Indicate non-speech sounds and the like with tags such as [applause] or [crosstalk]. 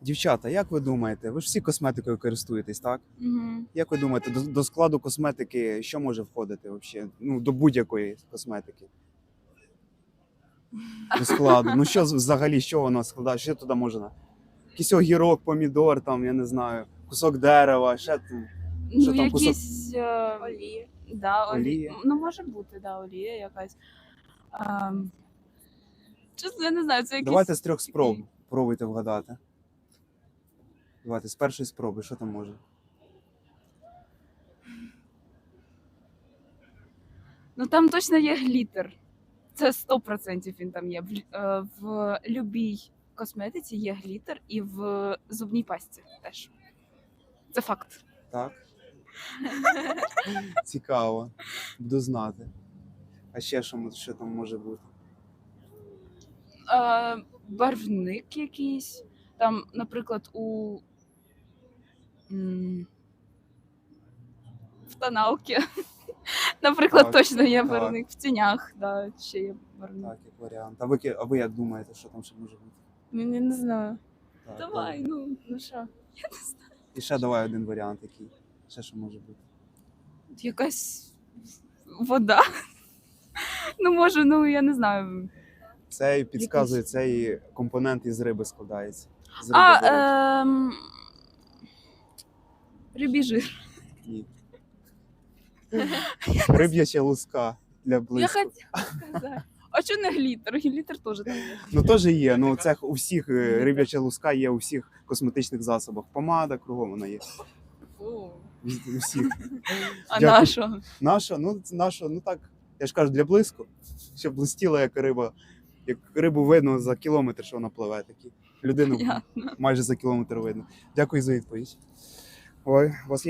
Дівчата, як ви думаєте, ви ж всі косметикою користуєтесь, так? Угу. Як ви думаєте, до, до складу косметики що може входити взагалі? Ну, до будь-якої косметики? До складу. Ну що з- взагалі, що воно складає? Що туди можна? Якийсь огірок, помідор, там, я не знаю, кусок дерева, ще там. Що Ну, там, кусок- якісь е, Олії. Да, олі... Олія? Ну, може бути, да, олія якась. Ем, Чесно, я не знаю, це якісь. Давайте з трьох спроб пробуйте вгадати. Давайте з першої спроби, що там може? Ну там точно є глітер. Це 100% він там є. В, е, в любій косметиці є глітер і в зубній пасті теж. Це факт. Так? [laughs] Цікаво. Буду знати. А ще що, що там може бути? Е, барвник якийсь. Там, наприклад, у. м, В тоналки. [laughs] Наприклад, Так, точно є так. барвник в тінях, да, ще є барвник. Так, як варіант. А ви, ки- а ви як думаєте, що там ще може бути? Ну, я не знаю. Так, Давай, добре. ну, ну що. [laughs] І ще давай один варіант, який. Ще що може бути. Якась вода. [laughs] Ну, може, ну я не знаю. Цей підказує, цей компонент із риби складається. З риби, А, ем... рибій жир. Ні. Риб'яча луска для Я хотіла сказати. А чого не глітер? Глітер теж там є. Ну теж є. Ну це у всіх е, риб'яча луска є у всіх косметичних засобах. Помада кругом вона є. Фу. У всіх. А Дякую. на що? Наша, ну це наша, ну так. Я ж кажу, для блиску, щоб блистіла як риба. Як рибу видно за кілометр, що вона пливе такі. Людину Понятно. майже за кілометр видно. Дякую за відповідь. Ой, у вас є